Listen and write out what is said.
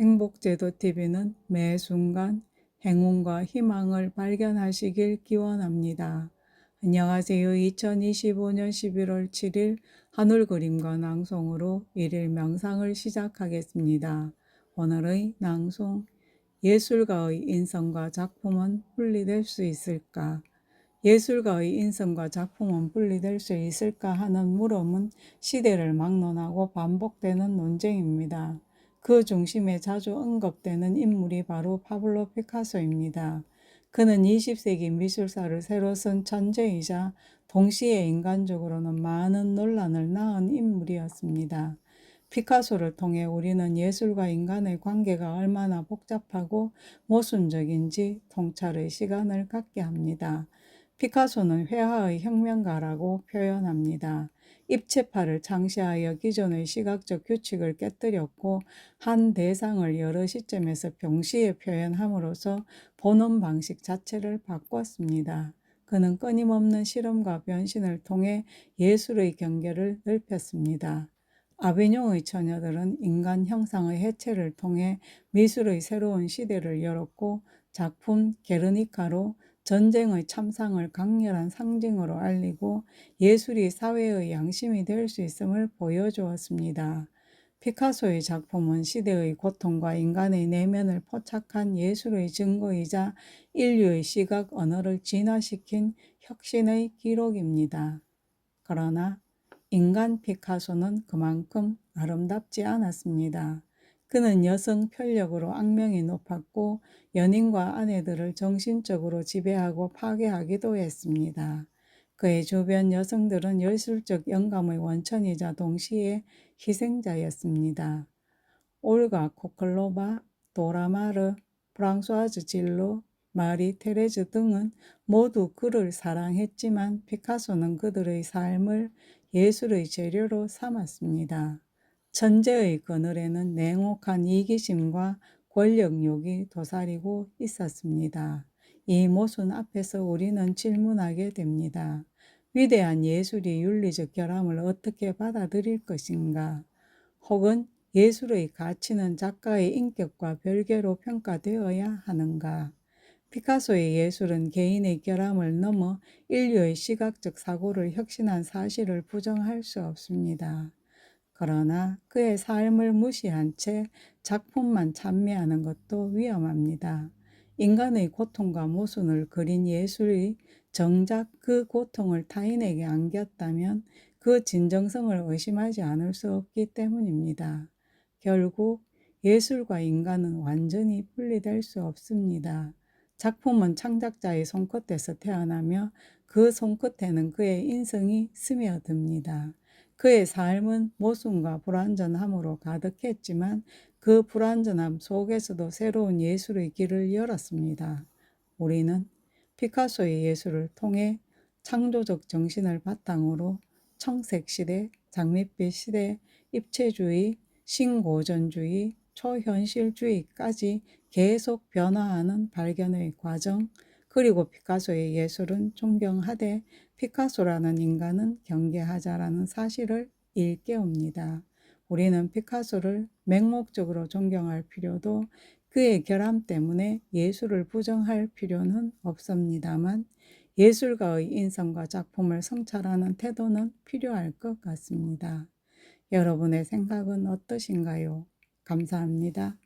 행복제도TV는 매 순간 행운과 희망을 발견하시길 기원합니다. 안녕하세요. 2025년 11월 7일 하늘 그림과 낭송으로 일일 명상을 시작하겠습니다. 오늘의 낭송 예술가의 인성과 작품은 분리될 수 있을까? 예술가의 인성과 작품은 분리될 수 있을까 하는 물음은 시대를 막론하고 반복되는 논쟁입니다. 그 중심에 자주 언급되는 인물이 바로 파블로 피카소입니다. 그는 20세기 미술사를 새로 쓴 천재이자 동시에 인간적으로는 많은 논란을 낳은 인물이었습니다. 피카소를 통해 우리는 예술과 인간의 관계가 얼마나 복잡하고 모순적인지 통찰의 시간을 갖게 합니다. 피카소는 회화의 혁명가라고 표현합니다. 입체파를 창시하여 기존의 시각적 규칙을 깨뜨렸고 한 대상을 여러 시점에서 병시에 표현함으로써 보는 방식 자체를 바꿨습니다. 그는 끊임없는 실험과 변신을 통해 예술의 경계를 넓혔습니다. 아비뇽의 처녀들은 인간 형상의 해체를 통해 미술의 새로운 시대를 열었고 작품 게르니카로 전쟁의 참상을 강렬한 상징으로 알리고 예술이 사회의 양심이 될 수 있음을 보여주었습니다. 피카소의 작품은 시대의 고통과 인간의 내면을 포착한 예술의 증거이자 인류의 시각 언어를 진화시킨 혁신의 기록입니다. 그러나 인간 피카소는 그만큼 아름답지 않았습니다. 그는 여성 편력으로 악명이 높았고 연인과 아내들을 정신적으로 지배하고 파괴하기도 했습니다. 그의 주변 여성들은 예술적 영감의 원천이자 동시에 희생자였습니다. 올가 코클로바, 도라마르, 프랑소아즈 질로, 마리 테레즈 등은 모두 그를 사랑했지만 피카소는 그들의 삶을 예술의 재료로 삼았습니다. 천재의 그늘에는 냉혹한 이기심과 권력욕이 도사리고 있었습니다. 이 모순 앞에서 우리는 질문하게 됩니다. 위대한 예술이 윤리적 결함을 어떻게 받아들일 것인가? 혹은 예술의 가치는 작가의 인격과 별개로 평가되어야 하는가? 피카소의 예술은 개인의 결함을 넘어 인류의 시각적 사고를 혁신한 사실을 부정할 수 없습니다. 그러나 그의 삶을 무시한 채 작품만 찬미하는 것도 위험합니다. 인간의 고통과 모순을 그린 예술이 정작 그 고통을 타인에게 안겼다면 그 진정성을 의심하지 않을 수 없기 때문입니다. 결국 예술과 인간은 완전히 분리될 수 없습니다. 작품은 창작자의 손끝에서 태어나며 그 손끝에는 그의 인성이 스며듭니다. 그의 삶은 모순과 불완전함으로 가득했지만 그 불완전함 속에서도 새로운 예술의 길을 열었습니다. 우리는 피카소의 예술을 통해 창조적 정신을 바탕으로 청색 시대, 장밋빛 시대, 입체주의, 신고전주의, 초현실주의까지 계속 변화하는 발견의 과정, 그리고 피카소의 예술은 존경하되 피카소라는 인간은 경계하자라는 사실을 일깨웁니다. 우리는 피카소를 맹목적으로 존경할 필요도 그의 결함 때문에 예술을 부정할 필요는 없습니다만 예술가의 인성과 작품을 성찰하는 태도는 필요할 것 같습니다. 여러분의 생각은 어떠신가요? 감사합니다.